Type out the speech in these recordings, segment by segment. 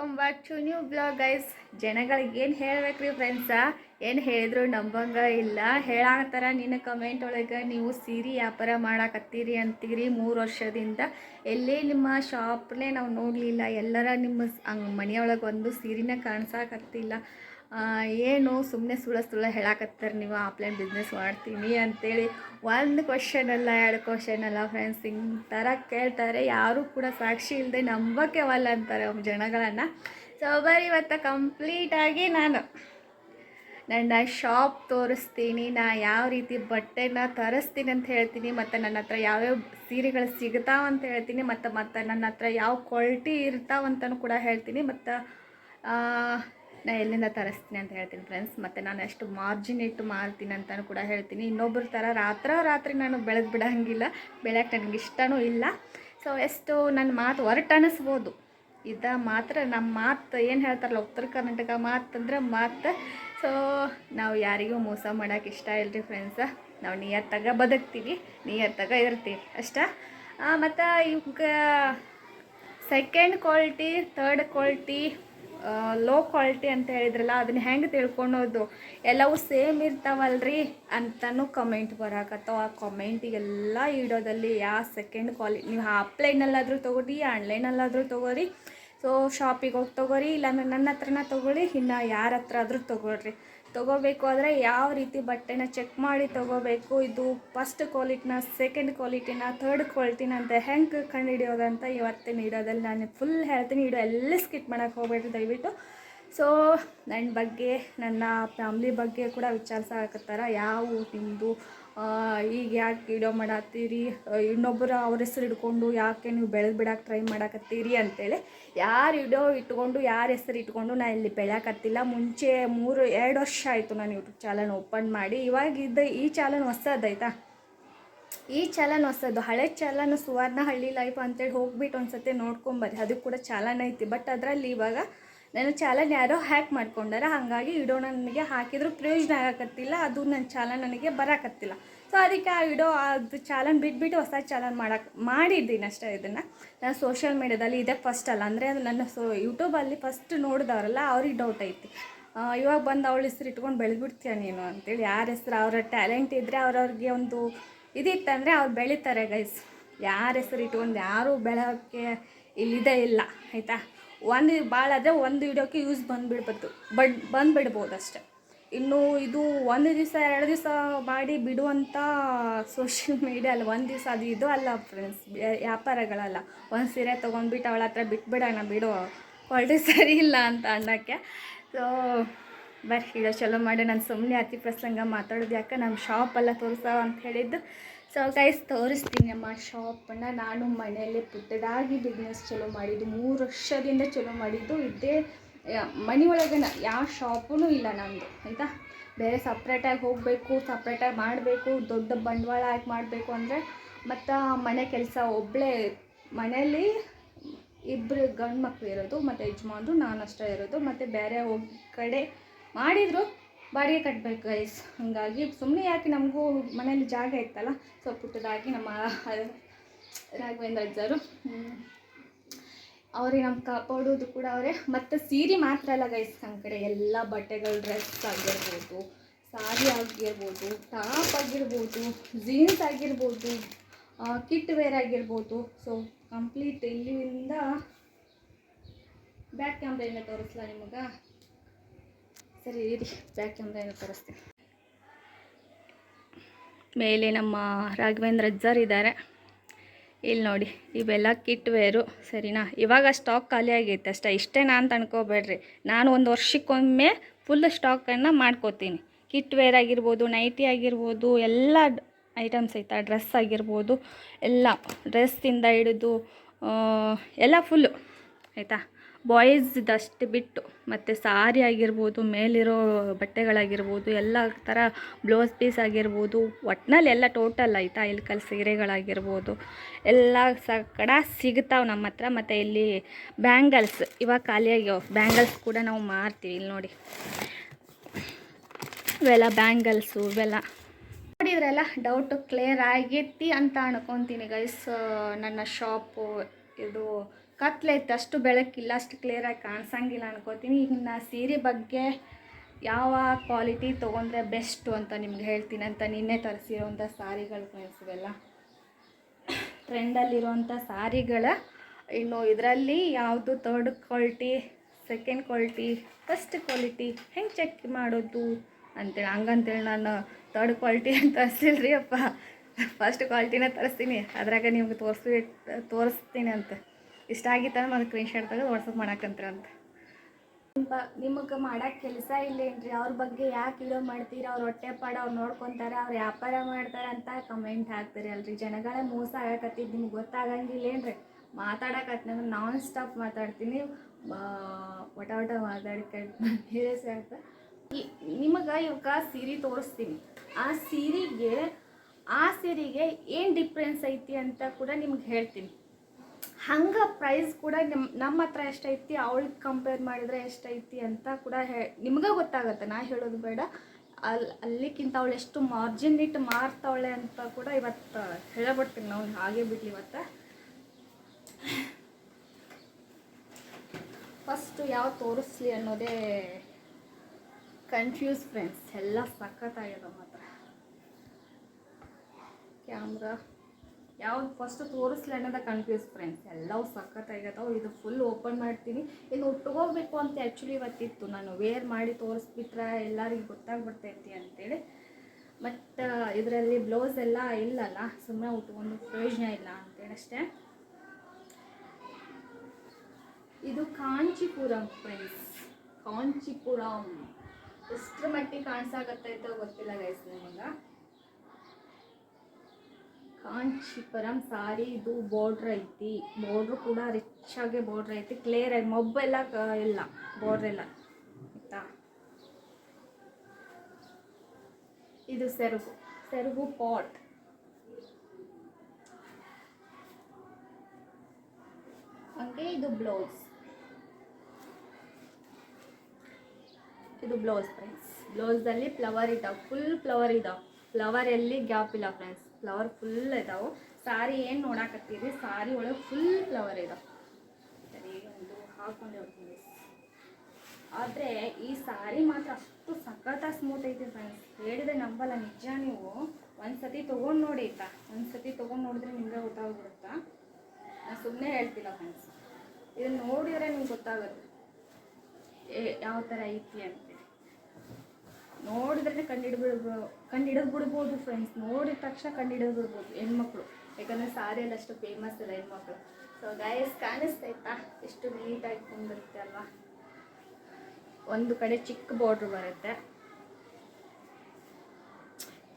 Welcome back to new blog guys. ಜನಗಳಿಗೆ ಏನು ಹೇಳಬೇಕ್ರಿ friends ಏನು ಹೇಳಿದ್ರು ನಂಬಂಗ ಇಲ್ಲ. ಹೇಳಾಕತ್ತಾರ ನಿನ್ನ ಕಮೆಂಟ್ ಒಳಗೆ ನೀವು ಸೀರೆ ವ್ಯಾಪಾರ ಮಾಡಾಕತ್ತೀರಿ ಅಂತೀರಿ ಮೂರು ವರ್ಷದಿಂದ. ಎಲ್ಲೇ ನಿಮ್ಮ ಶಾಪ್ನೇ ನಾವು ನೋಡಲಿಲ್ಲ. ಎಲ್ಲರ ನಿಮ್ಮ ಮನೆಯೊಳಗೆ ಒಂದು ಸೀರೆನ ಕಾಣಿಸಾಕತ್ತಿಲ್ಲ. ಏನು ಸುಮ್ಮನೆ ಸುಳ್ಳ ಸುಳ್ಳ ಹೇಳಾಕತ್ತಾರೆ ನೀವು? ಆಫ್ಲೈನ್ ಬಿಸ್ನೆಸ್ ಮಾಡ್ತೀನಿ ಅಂತೇಳಿ ಒಂದು ಕ್ವಶನ್ ಅಲ್ಲ, ಎರಡು ಕ್ವಶನ್ ಅಲ್ಲ ಫ್ರೆಂಡ್ಸ್ ಹಿಂಗೆ ಥರ ಕೇಳ್ತಾರೆ. ಯಾರೂ ಕೂಡ ಸಾಕ್ಷಿ ಇಲ್ಲದೆ ನಂಬಕ್ಕೆ ವಲ್ಲ ಅಂತಾರೆ ಜನಗಳನ್ನು. ಸೊ ಬರೀ ಇವತ್ತು ಕಂಪ್ಲೀಟಾಗಿ ನಾನು ನನ್ನ ಶಾಪ್ ತೋರಿಸ್ತೀನಿ. ನಾ ಯಾವ ರೀತಿ ಬಟ್ಟೆನ ತರಿಸ್ತೀನಿ ಅಂತ ಹೇಳ್ತೀನಿ. ಮತ್ತು ನನ್ನ ಹತ್ರ ಯಾವ್ಯಾವ ಸೀರೆಗಳು ಸಿಗ್ತಾವ ಅಂತ ಹೇಳ್ತೀನಿ. ಮತ್ತು ಮತ್ತು ನನ್ನ ಹತ್ರ ಯಾವ ಕ್ವಾಲಿಟಿ ಇರ್ತಾವಂತನೂ ಕೂಡ ಹೇಳ್ತೀನಿ. ಮತ್ತು ನಾ ಎಲ್ಲಿಂದ ತರಿಸ್ತೀನಿ ಅಂತ ಹೇಳ್ತೀನಿ ಫ್ರೆಂಡ್ಸ್ ಮತ್ತು ನಾನು ಎಷ್ಟು ಮಾರ್ಜಿನ್ ಇಟ್ಟು ಮಾರ್ತೀನಿ ಅಂತಲೂ ಕೂಡ ಹೇಳ್ತೀನಿ. ಇನ್ನೊಬ್ಬರ ಥರ ರಾತ್ರ ರಾತ್ರಿ ನಾನು ಬೆಳೆದು ಬಿಡೋಂಗಿಲ್ಲ. ಬೆಳೆಯೋಕ್ಕೆ ನನಗೆ ಇಷ್ಟನೂ ಇಲ್ಲ. ಸೊ ಎಷ್ಟು ನನ್ನ ಮಾತು ಹೊರಟು ಅನ್ನಿಸ್ಬೋದು ಇದ ಮಾತ್ರ ನಮ್ಮ ಮಾತು ಏನು ಹೇಳ್ತಾರಲ್ಲ, ಉತ್ತರ ಕರ್ನಾಟಕ ಮಾತು ಅಂದ್ರೆ ಮಾತು. ಸೊ ನಾವು ಯಾರಿಗೂ ಮೋಸ ಮಾಡೋಕೆ ಇಷ್ಟ ಇಲ್ಲರಿ ಫ್ರೆಂಡ್ಸ ನಾವು ನಿಯತ್ತಾಗ ಬದುಕ್ತೀವಿ, ನಿಯತ್ತಾಗ ಇರ್ತೀವಿ. ಅಷ್ಟ? ಮತ್ತು ಇವಾಗ second quality third quality low quality ಅಂತ ಹೇಳಿದ್ರಲ್ಲ, ಅದನ್ನ ಹೆಂಗೆ ತಿಳ್ಕೊಳೋದು ಎಲ್ಲವೂ ಸೇಮ್ ಇರ್ತಾವಲ್ರಿ ಅಂತಲೂ ಕಮೆಂಟ್ ಬರಾಕತ್ತಾವ. ಆ ಕಮೆಂಟಿಗೆಲ್ಲ ಇಡೋದಲ್ಲಿ ಯಾ ಸೆಕೆಂಡ್ ಕ್ವಾಲಿಟಿ ನೀವು ಆಫ್ಲೈನಲ್ಲಾದರೂ ತೊಗೊರಿ ಆನ್ಲೈನಲ್ಲಾದರೂ ತೊಗೋರಿ ಸೊ ಶಾಪಿಗೆ ಹೋಗಿ ತೊಗೋರಿ ಇಲ್ಲಾಂದ್ರೆ ನನ್ನ ಹತ್ರನ ತೊಗೊಳ್ಳಿ, ಇನ್ನು ಯಾರ ಹತ್ರ ಆದರೂ ತೊಗೊಳ್ರಿ. ತೊಗೋಬೇಕು ಆದರೆ ಯಾವ ರೀತಿ ಬಟ್ಟೆನ ಚೆಕ್ ಮಾಡಿ ತೊಗೋಬೇಕು? ಇದು ಫಸ್ಟ್ ಕ್ವಾಲಿಟಿನ ಸೆಕೆಂಡ್ ಕ್ವಾಲಿಟಿನ ಥರ್ಡ್ ಕ್ವಾಲಿಟಿನ ಅಂತ ಹೆಂಗೆ ಕಂಡುಹಿಡಿಯೋದಂತ ಇವತ್ತಿನ ವಿಡಿಯೋದಲ್ಲಿ ನಾನು ಫುಲ್ ಹೇಳ್ತೀನಿ. ಇಡೋ ಎಲ್ಲ ಸ್ಕಿಪ್ ಮಾಡೋಕ್ಕೆ ಹೋಗ್ಬೇಡ್ರಿ ದಯವಿಟ್ಟು. ಸೊ ನನ್ನ ಬಗ್ಗೆ, ನನ್ನ ಫ್ಯಾಮ್ಲಿ ಬಗ್ಗೆ ಕೂಡ ವಿಚಾರಿಸಾಕತ್ತಾರ ಯಾವ ನಿಮ್ಮದು ಈಗ ಯಾಕೆ ವಿಡಿಯೋ ಮಾಡತ್ತೀರಿ? ಇನ್ನೊಬ್ಬರು ಅವ್ರ ಹೆಸರು ಇಟ್ಕೊಂಡು ಯಾಕೆ ನೀವು ಬೆಳೆದು ಬಿಡಕ್ಕೆ ಟ್ರೈ ಮಾಡಾಕತ್ತೀರಿ ಅಂತೇಳಿ ಯಾರು ವಿಡಿಯೋ ಇಟ್ಕೊಂಡು, ಯಾರ ಹೆಸರು ಇಟ್ಕೊಂಡು ನಾನು ಇಲ್ಲಿ ಬೆಳೆಯಕತ್ತಿಲ್ಲ. ಮುಂಚೆ ಮೂರು, ಎರಡು ವರ್ಷ ಆಯಿತು ನಾನು ಯೂಟ್ಯೂಬ್ ಚಾನಲ್ ಓಪನ್ ಮಾಡಿ. ಇವಾಗ ಇದ್ದ ಈ ಚಾನಲ್ ಹೊಸದಾಯ್ತಾ ಈ ಚಾಲನ್ ಹೊಸದು. ಹಳೆ ಚಾಲನ್ ಸುವರ್ಣ ಹಳ್ಳಿ ಲೈಫ್ ಅಂತೇಳಿ ಹೋಗ್ಬಿಟ್ಟು ಒಂದ್ಸತಿ ನೋಡ್ಕೊಂಬರ್ರಿ ಅದು ಕೂಡ ಚಾಲನ್ ಐತಿ. ಬಟ್ ಅದರಲ್ಲಿ ಇವಾಗ ನನ್ನ ಚಾಲನ್ ಯಾರೋ ಹ್ಯಾಕ್ ಮಾಡ್ಕೊಂಡಾರ, ಹಾಗಾಗಿ ಇಡೋ ನನಗೆ ಹಾಕಿದ್ರು ಪ್ರಯೋಜನ ಆಗಕತ್ತಿಲ್ಲ, ಅದು ನನ್ನ ಚಾಲನ್ ನನಗೆ ಬರಕತ್ತಿಲ್ಲ. ಸೊ ಅದಕ್ಕೆ ಆ ಇಡೋ ಅದು ಚಾಲನ್ ಬಿಟ್ಬಿಟ್ಟು ಹೊಸ ಚಾಲನ್ ಮಾಡಕ್ಕೆ ಮಾಡಿದ್ದೀನಿ ಅಷ್ಟೇ ಇದನ್ನು. ನಾನು ಸೋಷಿಯಲ್ ಮೀಡ್ಯಾದಲ್ಲಿ ಇದೇ ಫಸ್ಟ್ ಅಲ್ಲ, ಅಂದರೆ ನನ್ನ ಸೊ ಯೂಟ್ಯೂಬಲ್ಲಿ ಫಸ್ಟ್ ನೋಡಿದವರಲ್ಲ, ಅವ್ರಿಗೆ ಡೌಟ್ ಐತಿ. ಇವಾಗ ಬಂದು ಅವಳ ಹೆಸ್ರು ಇಟ್ಕೊಂಡು ಬೆಳೆದ್ಬಿಡ್ತೀಯ ನೀನು ಅಂತೇಳಿ, ಯಾರ ಹೆಸ್ರು, ಅವರ ಟ್ಯಾಲೆಂಟ್ ಇದ್ದರೆ ಅವ್ರವ್ರಿಗೆ ಒಂದು ಇದಿತ್ತಂದರೆ ಅವ್ರು ಬೆಳೀತಾರೆ ಗೈಸ್ ಯಾರ ಹೆಸ್ರು ಇಟ್ಕೊಂಡು ಯಾರೂ ಬೆಳೆಯೋಕ್ಕೆ ಇಲ್ಲಿದೆ ಇಲ್ಲ, ಆಯಿತಾ? ಒಂದು ಭಾಳ ಆದರೆ ಒಂದು ವಿಡಿಯೋಕ್ಕೆ ಯೂಸ್ ಬಂದುಬಿಡ್ಬೋದು ಬಟ್ ಬಂದುಬಿಡ್ಬೋದು ಅಷ್ಟೆ. ಇನ್ನು ಇದು ಒಂದು ದಿವಸ, ಎರಡು ದಿವಸ ಮಾಡಿ ಬಿಡುವಂಥ ಸೋಷಿಯಲ್ ಮೀಡಿಯಾ ಅಲ್ಲ, ಒಂದು ದಿವಸ ಅದು ಇದು ಅಲ್ಲ ಫ್ರೆಂಡ್ಸ್ ವ್ಯಾಪಾರಗಳಲ್ಲ. ಒಂದು ಸೀರೆ ತೊಗೊಂಡ್ಬಿಟ್ಟು ಅವಳ ಹತ್ರ ಬಿಟ್ಬಿಡೋಣ ಬಿಡು ಕ್ವಾಲಿಟಿ ಸರಿ ಇಲ್ಲ ಅಂತ ಅನ್ನೋಕ್ಕೆ. ಸೊ ಬರ್ರಿ ಈಗ ಚಲೋ ಮಾಡಿ ನಾನು ಸುಮ್ಮನೆ ಅತಿ ಪ್ರಸಂಗ ಮಾತಾಡೋದು ಯಾಕೆ? ನಮ್ಮ ಶಾಪೆಲ್ಲ ತೋರಿಸೋ ಅಂತ ಹೇಳಿದ್ದು. ಸೊ ಗೈಸ್ ತೋರಿಸ್ತೀನಿ ನಮ್ಮ ಶಾಪನ್ನು ನಾನು ಮನೆಯಲ್ಲೇ ಪುಟ್ಟದಾಗಿ ಬಿಸ್ನೆಸ್ ಚಲೋ ಮಾಡಿದ್ದು, ಮೂರು ವರ್ಷದಿಂದ ಚಲೋ ಮಾಡಿದ್ದು, ಇದ್ದೇ ಮನೆ ಒಳಗೆ ಯಾವ ಶಾಪೂ ಇಲ್ಲ ನಮ್ಮದು ಆಯಿತಾ? ಬೇರೆ ಸಪ್ರೇಟಾಗಿ ಹೋಗಬೇಕು ಸಪ್ರೇಟಾಗಿ ಮಾಡಬೇಕು, ದೊಡ್ಡ ಬಂಡವಾಳ ಹಾಕಿ ಮಾಡಬೇಕು ಅಂದರೆ, ಮತ್ತು ಮನೆ ಕೆಲಸ ಒಬ್ಬಳೇ ಮನೆಯಲ್ಲಿ ಇಬ್ಬರು ಗಂಡು ಮಕ್ಕಳು ಇರೋದು, ಮತ್ತು ಯಜಮಾನ್ರು ನಾನು ಅಷ್ಟೇ ಇರೋದು, ಮತ್ತು ಬೇರೆ ಕಡೆ ಮಾಡಿದ್ರು ಬಾಡಿಗೆ ಕಟ್ಟಬೇಕು ಗೈಸ್ ಹಾಗಾಗಿ ಸುಮ್ಮನೆ ಯಾಕೆ ನಮಗೂ ಮನೇಲಿ ಜಾಗ ಇತ್ತಲ್ಲ ಸೊ ಪುಟ್ಟದಾಗಿ ನಮ್ಮ ರಾಘವೇಂದ್ರ ಅಜ್ಜರು. ಅವರೇ ನಮ್ಮ ಕಾಪಾಡೋದು ಕೂಡ ಅವರೇ. ಮತ್ತು ಸೀರೆ ಮಾತ್ರ ಅಲ್ಲ ಗೈಸ್ ನಮ್ಮ ಕಡೆ. ಎಲ್ಲ ಬಟ್ಟೆಗಳು ಡ್ರೆಸ್ ಆಗಿರ್ಬೋದು, ಸಾರಿ ಆಗಿರ್ಬೋದು, ಟಾಪ್ ಆಗಿರ್ಬೋದು ಜೀನ್ಸ್ ಆಗಿರ್ಬೋದು ಕಿಟ್ ವೇರ್ ಆಗಿರ್ಬೋದು. ಸೊ ಕಂಪ್ಲೀಟ್ ಇಲ್ಲಿಂದ ಬ್ಯಾಕ್ ಕ್ಯಾಮ್ರೆಯಿಂದ ತೋರಿಸ್ಲಾ ನಿಮಗೆ? ಸರಿ, ಇರಿ. ಬ್ಯಾಕ್ ಕ್ಯಾಮ್ರೆಯಿಂದ ತೋರಿಸ್ತೀನಿ. ಮೇಲೆ ನಮ್ಮ ರಾಘವೇಂದ್ರ ಅಜ್ಜರ್ ಇದ್ದಾರೆ. ಇಲ್ಲಿ ನೋಡಿ, ಇವೆಲ್ಲ ಕಿಟ್ ವೇರು ಸರಿನಾ? ಇವಾಗ ಸ್ಟಾಕ್ ಖಾಲಿ ಆಗೈತೆ ಅಷ್ಟೇ. ಇಷ್ಟೇ ನಾನು ತಂದ್ಕೋಬೇಡ್ರಿ. ನಾನು ಒಂದು ವರ್ಷಕ್ಕೊಮ್ಮೆ ಫುಲ್ ಸ್ಟಾಕನ್ನು ಮಾಡ್ಕೋತೀನಿ. ಕಿಟ್ ವೇರ್ ಆಗಿರ್ಬೋದು ನೈಟಿ ಆಗಿರ್ಬೋದು, ಎಲ್ಲ ಐಟಮ್ಸ್ ಐತಾ. ಡ್ರೆಸ್ ಆಗಿರ್ಬೋದು, ಎಲ್ಲ. ಡ್ರೆಸ್ಸಿಂದ ಹಿಡಿದು ಎಲ್ಲ ಫುಲ್ಲು ಆಯಿತಾ? ಬಾಯ್ಸ್ದಷ್ಟು ಬಿಟ್ಟು ಮತ್ತು ಸಾರಿ ಆಗಿರ್ಬೋದು, ಮೇಲಿರೋ ಬಟ್ಟೆಗಳಾಗಿರ್ಬೋದು, ಎಲ್ಲ ಥರ ಬ್ಲೌಸ್ ಪೀಸ್ ಆಗಿರ್ಬೋದು, ಒಟ್ನಲ್ಲಿ ಎಲ್ಲ ಟೋಟಲ್ ಆಯಿತಾ? ಇಲ್ಲಿ ಕಲ್ ಸೀರೆಗಳಾಗಿರ್ಬೋದು, ಎಲ್ಲ ಸ ಕಡ ಸಿಗ್ತಾವೆ ನಮ್ಮ ಹತ್ರ. ಮತ್ತು ಇಲ್ಲಿ ಬ್ಯಾಂಗಲ್ಸ್, ಇವಾಗ ಖಾಲಿಯಾಗಿ ಬ್ಯಾಂಗಲ್ಸ್ ಕೂಡ ನಾವು ಮಾರ್ತೀವಿ. ಇಲ್ಲಿ ನೋಡಿ, ಇವೆಲ್ಲ ಬ್ಯಾಂಗಲ್ಸು, ಇವೆಲ್ಲ. ನೋಡಿದ್ರಲ್ಲ ಡೌಟು ಕ್ಲಿಯರ್ ಆಗೈತಿ ಅಂತ ಅನ್ಕೊತೀನಿ ಗೈಸ್ ನನ್ನ ಶಾಪು ಇದು ಕತ್ಲೈತೆ, ಅಷ್ಟು ಬೆಳಕಿಲ್ಲ, ಅಷ್ಟು ಕ್ಲಿಯರಾಗಿ ಕಾಣಿಸಂಗಿಲ್ಲ ಅನ್ಕೋತೀನಿ. ಈಗ ನಾ ಸೀರೆ ಬಗ್ಗೆ ಯಾವ ಕ್ವಾಲಿಟಿ ತೊಗೊಂಡ್ರೆ ಬೆಸ್ಟು ಅಂತ ನಿಮ್ಗೆ ಹೇಳ್ತೀನಿ ಅಂತ ನಿನ್ನೆ ತರಿಸಿರೋಂಥ ಸಾರಿಗಳು ಫ್ರೆಂಡ್ಸ್ ಇವೆಲ್ಲ. ಟ್ರೆಂಡಲ್ಲಿರುವಂಥ ಸಾರಿಗಳ, ಇನ್ನು ಇದರಲ್ಲಿ ಯಾವುದು third quality second quality first quality ಹೆಂಗೆ ಚೆಕ್ ಮಾಡೋದು ಅಂತೇಳಿ ಹಂಗಂತೇಳಿ ನಾನು ತರ್ಡ್ ಕ್ವಾಲಿಟಿ ಅಂತ ತರಿಸಿಲ್ಲ ಅಪ್ಪ. ಫಸ್ಟ್ ಕ್ವಾಲಿಟಿನ ತರಿಸ್ತೀನಿ. ಅದ್ರಾಗ ನಿಮ್ಗೆ ತೋರಿಸಿ ತೋರಿಸ್ತೀನಿ ಅಂತ. ಇಷ್ಟ ಆಗಿತ್ತಂದ್ರೆ ಮತ್ತೆ ಸ್ಕ್ರೀನ್ ಶಾಟ್ ತೆಗೆದು ವಾಟ್ಸಪ್ ಮಾಡಕ್ಕಂತ್ರ ಅಂತ. ನಿಮಗೆ ಮಾಡಕ್ಕೆ ಕೆಲಸ ಇಲ್ಲೇನ್ರಿ? ಅವ್ರ ಬಗ್ಗೆ ಯಾಕೆ ವಿಡಿಯೋ ಮಾಡ್ತೀರ? ಅವ್ರ ಹೊಟ್ಟೆ ಪಾಡ, ಅವ್ರು ನೋಡ್ಕೊತಾರೆ, ಅವ್ರು ವ್ಯಾಪಾರ ಮಾಡ್ತಾರ ಅಂತ ಕಮೆಂಟ್ ಹಾಕ್ತಾರೆ ಅಲ್ರಿ. ಜನಗಳೇ ಮೋಸ ಆಗಕತ್ತಿದ್ದು ನಿಮ್ಗೆ ಗೊತ್ತಾಗಂಗಿಲ್ಲೇನ್ರಿ? ಏನ್ರಿ ಅಂದ್ರೆ ನಾನ್ ಸ್ಟಾಪ್ ಮಾತಾಡ್ತೀನಿ ಒಟ ಒಟ ಮಾತಾಡ್ಕೊಂಡು ಆಗ್ತಾ ನಿಮಗೆ ಇವಾಗ ಸೀರೆ ತೋರಿಸ್ತೀನಿ. ಆ ಸೀರೆಗೆ ಆ ಸೀರೆಗೆ ಏನು ಡಿಫ್ರೆನ್ಸ್ ಐತಿ ಅಂತ ಕೂಡ ನಿಮ್ಗೆ ಹೇಳ್ತೀನಿ. ಹಂಗೆ ಪ್ರೈಸ್ ಕೂಡ ನಿಮ್ಮ ನಮ್ಮ ಹತ್ರ ಎಷ್ಟೈತಿ ಅವಳಿಗೆ ಕಂಪೇರ್ ಮಾಡಿದರೆ ಎಷ್ಟೈತಿ ಅಂತ ಕೂಡ ಹೇ, ನಿಮ್ಗೆ ಗೊತ್ತಾಗುತ್ತೆ. ನಾ ಹೇಳೋದು ಬೇಡ. ಅಲ್ಲಿ ಅಲ್ಲಿಕ್ಕಿಂತ ಅವಳು ಎಷ್ಟು ಮಾರ್ಜಿನ್ ಇಟ್ಟು ಮಾರ್ತಾವಳೆ ಅಂತ ಕೂಡ ಇವತ್ತು ಹೇಳಬಿಡ್ತೀನಿ ನಾವು, ಹಾಗೆ ಬಿಡ್ಲಿ ಇವತ್ತು. ಫಸ್ಟು ಯಾವ ತೋರಿಸ್ಲಿ ಅನ್ನೋದೇ ಕನ್ಫ್ಯೂಸ್ ಫ್ರೆಂಡ್ಸ್ ಎಲ್ಲ ಸಖತ್ತಾಗ್ಯದ ಮಾತ್ರ. ಕ್ಯಾಮ್ರಾ ಯಾವ್ದು ಫಸ್ಟ್ ತೋರಿಸ್ಲಿ ಅನ್ನೋದ ಕನ್ಫ್ಯೂಸ್ ಫ್ರೆಂಡ್ಸ್ ಎಲ್ಲವೂ ಸಖತ್ತಾಗ್ಯದವು ಇದು ಫುಲ್ ಓಪನ್ ಮಾಡ್ತೀನಿ. ಇನ್ನು ಉಟ್ಕೋಬೇಕು ಅಂತ ಆ್ಯಕ್ಚುಲಿ ಇವತ್ತಿತ್ತು. ನಾನು ವೇರ್ ಮಾಡಿ ತೋರಿಸ್ಬಿಟ್ರೆ ಎಲ್ಲರಿಗೂ ಗೊತ್ತಾಗ್ಬಿಡ್ತೈತಿ ಅಂತೇಳಿ. ಮತ್ತು ಇದರಲ್ಲಿ ಬ್ಲೌಸ್ ಎಲ್ಲ ಇಲ್ಲಲ್ಲ. ಸುಮ್ಮನೆ ಉಟ್ಕೊಂಡು ಪ್ರಯೋಜನ ಇಲ್ಲ ಅಂತೇಳಿ ಅಷ್ಟೇ. ಇದು ಕಾಂಚಿಪುರಂ ಫ್ರೆಂಡ್ಸ್ ಕಾಂಚಿಪುರಂ. ಎಷ್ಟು ಮಟ್ಟಿಗೆ ಕಾಣಿಸಾಗತ್ತೈತೋ ಗೊತ್ತಿಲ್ಲ ಗೈಸ್ ನಿಮಗೆ. ಕಾಂಚಿಪುರಂ ಸಾರಿ, ಇದು ಬಾರ್ಡ್ರ್ ಐತಿ. ಬಾರ್ಡ್ರು ಕೂಡ ರಿಚ್ ಆಗಿ ಬಾರ್ಡ್ರ್ ಐತಿ. ಕ್ಲಿಯರ್ ಆಗಿ ಮೊಬ್ಬೆಲ್ಲ ಇಲ್ಲ ಬಾರ್ಡ್ರ್ ಎಲ್ಲ ಆಯ್ತಾ? ಇದು ಸೆರಗು. ಸೆರಗು ಪಾಟ್ ಹಂಗೆ ಇದು ಬ್ಲೌಸ್ ಇದು ಬ್ಲೌಸ್ ಫ್ರೆಂಡ್ಸ್ ಬ್ಲೌಸಲ್ಲಿ ಫ್ಲವರ್ ಇದಾವೆ. ಫುಲ್ ಫ್ಲವರ್ ಇದಾವೆ. ಫ್ಲವರ್ ಎಲ್ಲಿ ಗ್ಯಾಪ್ ಇಲ್ಲ ಫ್ರೆಂಡ್ಸ್ ಫ್ಲವರ್ ಫುಲ್ ಇದಾವೆ. ಸಾರಿ ಏನು ನೋಡಾಕತ್ತೀರಿ? ಸಾರಿ ಒಳಗೆ ಫುಲ್ ಫ್ಲವರ್ ಇದಾವೆ. ಸರಿ ಒಂದು ಹಾಕೊಂಡು ಹೋಗ್ತೀನಿ. ಆದರೆ ಈ ಸಾರಿ ಮಾತ್ರ ಅಷ್ಟು ಸಖತ್ತಾಗಿ ಸ್ಮೂತ್ ಐತಿ ಫ್ರೆಂಡ್ಸ್ ಹೇಳಿದೆ ನಂಬಲ್ಲ, ನಿಜ ನೀವು. ಒಂದು ಸತಿ ತೊಗೊಂಡು ನೋಡಿ, ಆಯ್ತಾ? ಒಂದು ಸತಿ ತೊಗೊಂಡು ನೋಡಿದ್ರೆ ನಿಮಗೆ ಗೊತ್ತಾಗ್ಬಿಡುತ್ತಾ? ನಾನು ಸುಮ್ಮನೆ ಹೇಳ್ತಿಲ್ಲ ಫ್ರೆಂಡ್ಸ್ ಇದನ್ನ ನೋಡಿದ್ರೆ ನಿಮ್ಗೆ ಗೊತ್ತಾಗುತ್ತೆ. ಯಾವ ಥರ ಐತಿ ಅಂತೇಳಿ ನೋಡಿದ್ರೆ ಕಂಡಿಡ್ಬಿಡ್ಬೋ ಕಂಡಿಡಿದು ಬಿಡ್ಬೋದು ಫ್ರೆಂಡ್ಸ್ ನೋಡಿದ ತಕ್ಷಣ ಕಂಡು ಬಿಡ್ಬೋದು ಹೆಣ್ಮಕ್ಳು. ಯಾಕಂದರೆ ಸಾರಿ ಎಲ್ಲ ಅಷ್ಟು ಫೇಮಸ್ ಇಲ್ಲ ಹೆಣ್ಮಕ್ಳು. ಸೊ ಗಾಯಸ್ ಕಾಣಿಸ್ತೈತಾ ಎಷ್ಟು ನೀಟಾಗಿ ಕುಂದಿರುತ್ತೆ ಅಲ್ವಾ? ಒಂದು ಕಡೆ ಚಿಕ್ಕ ಬಾರ್ಡ್ರ್ ಬರುತ್ತೆ.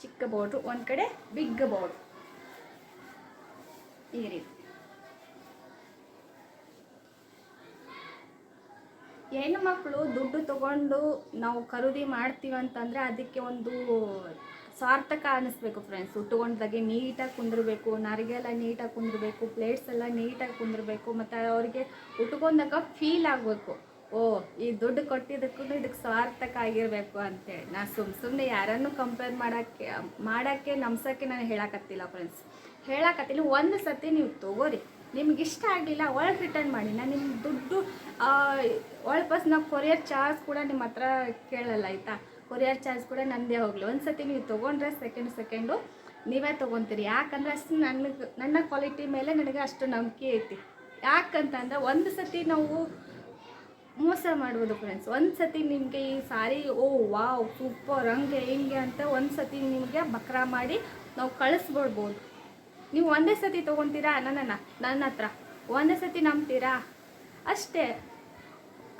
ಚಿಕ್ಕ ಬಾರ್ಡ್ರು ಒಂದು ಕಡೆ ಬಿಗ್ ಬಾರ್ಡ್ರ್ ಈ ರೀತಿ. ಹೆಣ್ಣು ಮಕ್ಕಳು ದುಡ್ಡು ತಗೊಂಡು ನಾವು ಖರೀದಿ ಮಾಡ್ತೀವಿ ಅಂತಂದರೆ ಅದಕ್ಕೆ ಒಂದು ಸಾರ್ಥಕ ಅನ್ನಿಸ್ಬೇಕು ಫ್ರೆಂಡ್ಸ್ ಉಟ್ಕೊಂಡಾಗೆ ನೀಟಾಗಿ ಕುಂದಿರಬೇಕು ನರಿಗೆ ಎಲ್ಲ ನೀಟಾಗಿ ಕುಂದಿರಬೇಕು ಪ್ಲೇಟ್ಸ್ ಎಲ್ಲ ನೀಟಾಗಿ ಕುಂದಿರಬೇಕು, ಮತ್ತು ಅವರಿಗೆ ಉಟ್ಕೊಂಡಾಗ ಫೀಲ್ ಆಗಬೇಕು. ಓ, ಈ ದುಡ್ಡು ಕೊಟ್ಟಿದ್ದಕ್ಕೂ ಇದಕ್ಕೆ ಸಾರ್ಥಕ ಆಗಿರಬೇಕು ಅಂತೇಳಿ. ನಾ ಸುಮ್ಮ ಸುಮ್ಮನೆ ಯಾರನ್ನು ಕಂಪೇರ್ ಮಾಡೋಕ್ಕೆ ಮಾಡೋಕ್ಕೆ ನಮ್ಸೋಕ್ಕೆ ನಾನು ಹೇಳಕತ್ತಿಲ್ಲ ಫ್ರೆಂಡ್ಸ್ ಹೇಳಕತ್ತಿಲ್ಲ, ಒಂದು ಸತಿ ನೀವು ತಗೋರಿ. ನಿಮ್ಗೆ ಇಷ್ಟ ಆಗಲಿಲ್ಲ, ಒಳಗೆ ರಿಟರ್ನ್ ಮಾಡಿ. ನಾನು ನಿಮ್ಮ ದುಡ್ಡು ವಾಪಸ್ ನಾವು ಕೊರಿಯರ್ ಚಾರ್ಜ್ ಕೂಡ ನಿಮ್ಮ ಹತ್ರ ಕೇಳಲ್ಲ, ಆಯಿತಾ? ಕೊರಿಯರ್ ಚಾರ್ಜ್ ಕೂಡ ನಂದೇ ಹೋಗಲಿ. ಒಂದು ಸತಿ ನೀವು ತೊಗೊಂಡ್ರೆ ಸೆಕೆಂಡ್ ಸೆಕೆಂಡು ನೀವೇ ತೊಗೊತೀರಿ. ಯಾಕಂದರೆ ಅಷ್ಟು ನನಗೆ, ನನ್ನ ಕ್ವಾಲಿಟಿ ಮೇಲೆ ನನಗೆ ಅಷ್ಟು ನಂಬಿಕೆ ಐತಿ. ಯಾಕಂತಂದ್ರೆ ಒಂದು ಸತಿ ನಾವು ಮೋಸ ಮಾಡ್ಬೋದು ಫ್ರೆಂಡ್ಸ್ ಒಂದು ಸತಿ ನಿಮಗೆ ಈ ಸಾರಿ, ಓ, ವಾವ್ ಸೂಪರ್ ಹಂಗೆ, ಹಿಂಗೆ ಅಂತ ಒಂದು ಸತಿ ನಿಮಗೆ ಬಕ್ರ ಮಾಡಿ ನಾವು ಕಳಿಸ್ಬಿಡ್ಬೋದು ನೀವು ಒಂದೇ ಸತಿ ತೊಗೊತೀರಾ? ನನ್ನ ನನ್ನ ಹತ್ರ ಒಂದೇ ಸತಿ ನಂಬ್ತೀರಾ? ಅಷ್ಟೇ.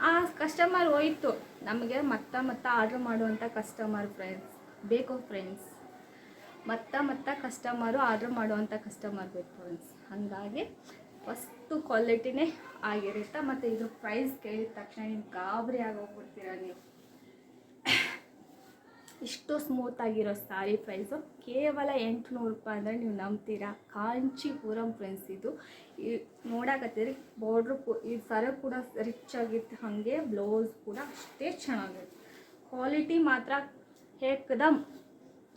ಆ ಕಸ್ಟಮರ್ ಹೋಯ್ತು. ನಮಗೆ ಮತ್ತೆ ಮತ್ತೆ ಆರ್ಡ್ರ್ ಮಾಡುವಂಥ ಕಸ್ಟಮರ್ ಫ್ರೆಂಡ್ಸ್ ಬೇಕು ಫ್ರೆಂಡ್ಸ್ ಮತ್ತೆ ಮತ್ತೆ ಕಸ್ಟಮರು ಆರ್ಡ್ರ್ ಮಾಡುವಂಥ ಕಸ್ಟಮರ್ ಬೇಕು ಫ್ರೆಂಡ್ಸ್ ಹಾಗಾಗಿ ಫಸ್ಟು ಕ್ವಾಲಿಟಿನೇ ಆಗಿರುತ್ತೆ. ಮತ್ತು ಇದು ಪ್ರೈಸ್ ಕೇಳಿದ ತಕ್ಷಣ ನೀವು ಗಾಬರಿ ಆಗೋಗ್ಬಿಡ್ತೀರ ನೀವು. ಇಷ್ಟು ಸ್ಮೂತ್ ಆಗಿರೋ ಸಾರಿ ಪ್ರೈಸು ಕೇವಲ ಎಂಟುನೂರು ರೂಪಾಯಿ ಅಂದರೆ ನೀವು ನಂಬ್ತೀರಾ? ಕಾಂಚಿಪುರಂ ಫ್ರೆಂಡ್ಸ್ ಇದು. ಈ ನೋಡಕತ್ತೀರಿ ಬಾರ್ಡ್ರು ಕೂ, ಈ ಸರ ಕೂಡ ರಿಚ್ ಆಗಿತ್ತು. ಹಾಗೆ ಬ್ಲೌಸ್ ಕೂಡ ಅಷ್ಟೇ ಚೆನ್ನಾಗೈತೆ. ಕ್ವಾಲಿಟಿ ಮಾತ್ರ ಏಕದಮ್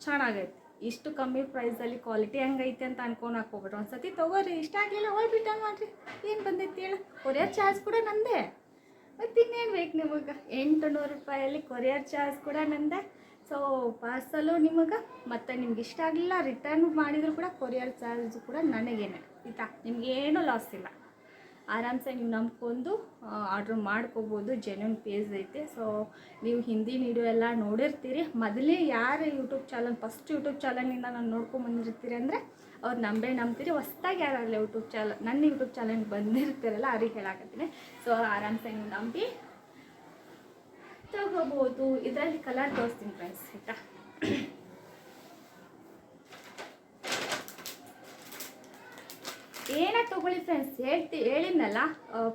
ಚೆನ್ನಾಗೈತೆ. ಇಷ್ಟು ಕಮ್ಮಿ ಪ್ರೈಸಲ್ಲಿ ಕ್ವಾಲಿಟಿ ಹೆಂಗೈತೆ ಅಂತ ಅನ್ಕೊಂಡು ಹಾಕೋಬಿಟ್ರೆ ಒಂದು ಸತಿ ತೊಗೋರಿ. ಇಷ್ಟ ಆಗಲಿಲ್ಲ ಹೋಗಿ ರಿಟರ್ನ್ ಮಾಡಿರಿ. ಏನು ಬಂದೈತಿ ಹೇಳು. ಕೊರಿಯರ್ ಚಾರ್ಜ್ ಕೂಡ ನಂದೇ. ಮತ್ತು ಇನ್ನೇನು ಬೇಕು ನಿಮಗೆ? ಎಂಟು ನೂರು ರೂಪಾಯಲ್ಲಿ ಕೊರಿಯರ್ ಚಾರ್ಜ್ ಕೂಡ ನಂದೆ. ಸೊ ಪಾರ್ಸಲು ನಿಮಗೆ, ಮತ್ತು ನಿಮ್ಗೆ ಇಷ್ಟ ಆಗಲಿಲ್ಲ ರಿಟರ್ನ್ ಮಾಡಿದರೂ ಕೂಡ ಕೊರಿಯರ್ ಚಾರ್ಜ್ ಕೂಡ ನನಗೇನೆ, ಆಯಿತಾ? ನಿಮಗೇನು ಲಾಸ್ ಇಲ್ಲ. ಆರಾಮ್ಸೆ ನೀವು ನಂಬ್ಕೊಂಡು ಆರ್ಡ್ರ್ ಮಾಡ್ಕೋಬೋದು ಜೆನ್ಯೂನ್ ಪೇಜ್ ಐತೆ. ಸೊ ನೀವು ಹಿಂದಿ ವಿಡಿಯೋ ಎಲ್ಲ ನೋಡಿರ್ತೀರಿ. ಮೊದಲೇ ಯಾರು ಯೂಟ್ಯೂಬ್ ಚಾನಲ್ ಫಸ್ಟ್ ಯೂಟ್ಯೂಬ್ ಚಾನಲ್ನಿಂದ ನಾನು ನೋಡ್ಕೊಂಡು ಬಂದಿರ್ತೀರಿ ಅಂದರೆ, ಅವ್ರು ನಂಬೇ ನಂಬ್ತೀರಿ. ಹೊಸ್ದಾಗಿ ಯಾರಲ್ಲ ಯೂಟ್ಯೂಬ್ ಚಾನಲ್ ನನ್ನ ಯೂಟ್ಯೂಬ್ ಚಾನಲ್ ಬಂದಿರ್ತೀರಲ್ಲ, ಅವ್ರಿಗೆ ಹೇಳಕತ್ತೀನಿ. ಸೊ ಆರಾಮ್ಸೆ ನೀವು ನಂಬಿ ತಗೋಬೋದು. ಇದರಲ್ಲಿ ಕಲರ್ ತೋರಿಸ್ತೀನಿ ಫ್ರೆಂಡ್ಸ್ ಆಯಿತಾ? ಏನೇ ತಗೊಳ್ಳಿ ಫ್ರೆಂಡ್ಸ್ ಹೇಳ್ತಿ, ಹೇಳಿದ್ನಲ್ಲ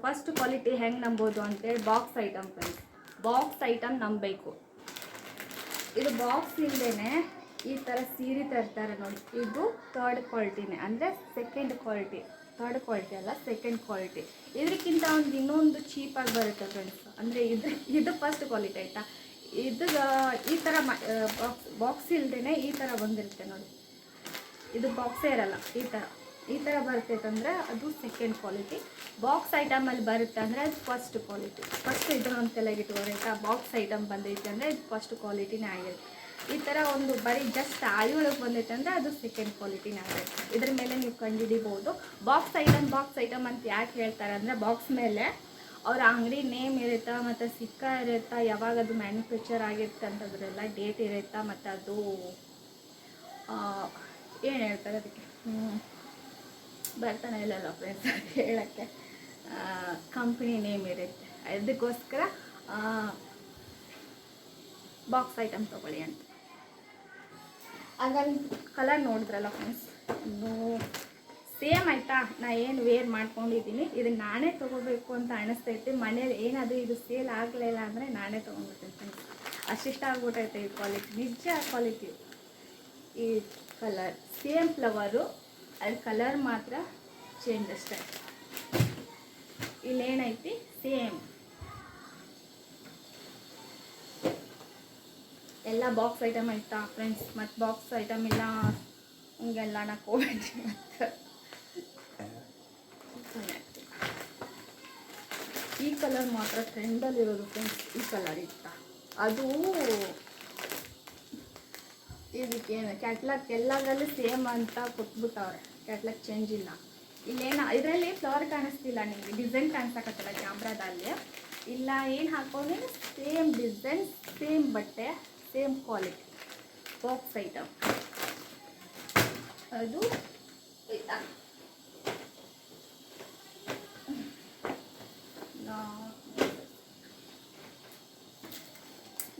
ಫಸ್ಟ್ ಕ್ವಾಲಿಟಿ ಹೆಂಗೆ ನಂಬೋದು ಅಂತೇಳಿ box item friends box item ನಂಬಬೇಕು. ಇದು ಬಾಕ್ಸ್ ಇಲ್ಲದೇ ಈ ಥರ ಸೀರೆ ತರ್ತಾರೆ ನೋಡಿ. ಇದು ಥರ್ಡ್ ಕ್ವಾಲಿಟಿನೇ ಅಂದರೆ ಸೆಕೆಂಡ್ ಕ್ವಾಲಿಟಿ ಥರ್ಡ್ ಕ್ವಾಲಿಟಿ ಅಲ್ಲ ಸೆಕೆಂಡ್ ಕ್ವಾಲಿಟಿ ಇದಕ್ಕಿಂತ ಒಂದು ಇನ್ನೊಂದು ಚೀಪಾಗಿ ಬರುತ್ತೆ ಫ್ರೆಂಡ್ಸ್ ಅಂದರೆ ಇದು ಇದು ಫಸ್ಟ್ ಕ್ವಾಲಿಟಿ ಆಯಿತಾ? ಇದು ಈ ಥರ ಬಾಕ್ಸ್ ಬಾಕ್ಸ್ ಇಲ್ಲದೇ ಈ ಥರ ಬಂದಿರುತ್ತೆ ನೋಡಿ. ಇದು ಬಾಕ್ಸೇ ಇರಲ್ಲ, ಈ ಥರ ಈ ಥರ ಬರುತ್ತೆ ಅಂದರೆ ಅದು ಸೆಕೆಂಡ್ ಕ್ವಾಲಿಟಿ ಬಾಕ್ಸ್ ಐಟಮಲ್ಲಿ ಬರುತ್ತೆ ಅಂದರೆ ಅದು ಫಸ್ಟ್ ಕ್ವಾಲಿಟಿ ಫಸ್ಟ್ ಇದನ್ನೊಂದು ತಲೆಗಿಟ್ಕೋರಿ ಆಯಿತಾ? ಬಾಕ್ಸ್ ಐಟಮ್ ಬಂದೈತೆ ಅಂದರೆ ಇದು ಫಸ್ಟ್ ಕ್ವಾಲಿಟಿನೇ ಆಗಿರುತ್ತೆ ಈ ಥರ ಒಂದು ಬರೀ ಜಸ್ಟ್ ಆಳಿ ಒಳಗೆ ಬಂದೈತೆ ಅಂದರೆ ಅದು ಸೆಕೆಂಡ್ ಕ್ವಾಲಿಟಿನ ಆಗೈತೆ ಇದ್ರ ಮೇಲೆ ನೀವು ಕಂಡುಹಿಡಿಬೋದು. ಬಾಕ್ಸ್ ಐಟಮ್ ಬಾಕ್ಸ್ ಐಟಮ್ ಅಂತ ಯಾಕೆ ಹೇಳ್ತಾರೆ ಅಂದರೆ ಬಾಕ್ಸ್ ಮೇಲೆ ಅವ್ರ ಅಂಗಡಿ ನೇಮ್ ಇರುತ್ತಾ ಮತ್ತು ಸಿಕ್ಕ ಇರುತ್ತಾ ಯಾವಾಗ ಅದು ಮ್ಯಾನುಫ್ಯಾಕ್ಚರ್ ಆಗಿರುತ್ತೆ ಅಂತದ್ರೆಲ್ಲ ಡೇಟ್ ಇರುತ್ತಾ ಮತ್ತು ಅದು ಏನು ಹೇಳ್ತಾರೆ ಅದಕ್ಕೆ? ಬರ್ತಾನೆ ಇಲ್ಲಲ್ಲ ಫ್ರೆಂಡ್ಸ್ ಹೇಳೋಕ್ಕೆ. ಕಂಪ್ನಿ ನೇಮ್ ಇರುತ್ತೆ. ಅದಕ್ಕೋಸ್ಕರ ಬಾಕ್ಸ್ ಐಟಮ್ ತೊಗೊಳ್ಳಿ ಅಂತ. ಅದ್ರಲ್ಲಿ ಕಲರ್ ನೋಡಿದ್ರಲ್ಲ ಫ್ರೆಂಡ್ಸ್ ನೋ ಸೇಮ್ ಆಯಿತಾ? ನಾ ಏನು ವೇರ್ ಮಾಡ್ಕೊಂಡಿದ್ದೀನಿ ಇದನ್ನ ನಾನೇ ತೊಗೋಬೇಕು ಅಂತ ಅನಿಸ್ತೈತೆ. ಮನೇಲಿ ಏನಾದರೂ ಇದು ಸೇಲ್ ಆಗಲಿಲ್ಲ ಅಂದರೆ ನಾನೇ ತೊಗೊಂಡ್ಬಿಡ್ತೀನಿ ಫ್ರೆಂಡ್ಸ್ ಅಷ್ಟಿಷ್ಟ ಆಗ್ಬಿಟ್ಟೈತೆ ಈ ಕ್ವಾಲಿಟಿ ನಿಜ ಕ್ವಾಲಿಟಿ ಈ ಕಲರ್ ಸೇಮ್ ಫ್ಲವರು ಅದ್ರ ಕಲರ್ ಮಾತ್ರ ಚೇಂಜ್ ಅಷ್ಟೇ. ಇಲ್ಲೇನೈತಿ ಸೇಮ್ ಎಲ್ಲ ಬಾಕ್ಸ್ ಐಟಮ್ ಆಯ್ತಾ ಫ್ರೆಂಡ್ಸ್ ಮತ್ತು ಬಾಕ್ಸ್ ಐಟಮ್ ಇಲ್ಲ, ಹಿಂಗೆಲ್ಲ ನಾ ಮತ್ತು ಈ ಕಲರ್ ಮಾತ್ರ ಟ್ರೆಂಡಲ್ಲಿರೋದು ಫ್ರೆಂಡ್ಸ್ ಈ ಕಲರ್ ಇತ್ತ? ಅದು ಇದಕ್ಕೇನು ಕ್ಯಾಟ್ಲಾಗ್ ಎಲ್ಲದರಲ್ಲೂ ಸೇಮ್ ಅಂತ ಕೊಟ್ಬಿಟ್ಟವ್ರೆ. ಕ್ಯಾಟ್ಲಾಗ್ ಚೇಂಜ್ ಇಲ್ಲ. ಇಲ್ಲೇನ, ಇದರಲ್ಲಿ ಫ್ಲವರ್ ಕಾಣಿಸ್ತಿಲ್ಲ ನಿಮಗೆ ಡಿಸೈನ್ ಕಾಣಿಸಕತ್ತಲ್ಲ ಕ್ಯಾಮ್ರಾದಲ್ಲಿ ಇಲ್ಲ, ಏನು ಹಾಕೊಂಡ್ರೆ ಸೇಮ್ ಡಿಸೈನ್ ಸೇಮ್ ಬಟ್ಟೆ. ಸೇಮ್ ಕ್ವಾಲಿಟಿ ಬಾಕ್ಸ್ ಐಟಮ್ ಅದು, ಆಯಿತಾ?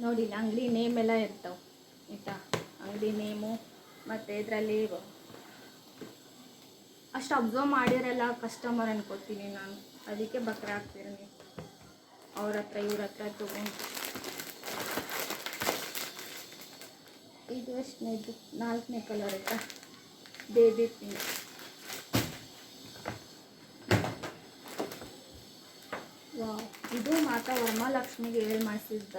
ನೋಡಿ ಅಂಗಡಿ ನೇಮ್ ಎಲ್ಲ ಇರ್ತಾವೆ, ಆಯಿತಾ? ಅಂಗಡಿ ನೇಮು ಮತ್ತು ಇದರಲ್ಲಿ ಅಷ್ಟು ಅಬ್ಸರ್ವ್ ಮಾಡಿರಲ್ಲ ಕಸ್ಟಮರ್ ಅನ್ಕೋತೀನಿ ನಾನು. ಅದಕ್ಕೆ ಬಕ್ರ ನೀವು. ಅವ್ರ ಹತ್ರ ಇವ್ರ ಹತ್ರ ತೊಗೊಂಡು. ಇದು ಎಷ್ಟನೇದು? ನಾಲ್ಕನೇ ಕಲರ್ ಆಯಿತಾ? ಬೇಬಿ ಪಿಂಕ್ ಇದು ಮಾತಾ ವರ್ಮಾಲಕ್ಷ್ಮಿಗೆ ಹೇಳಿ ಮಾಡಿಸಿದ್ದ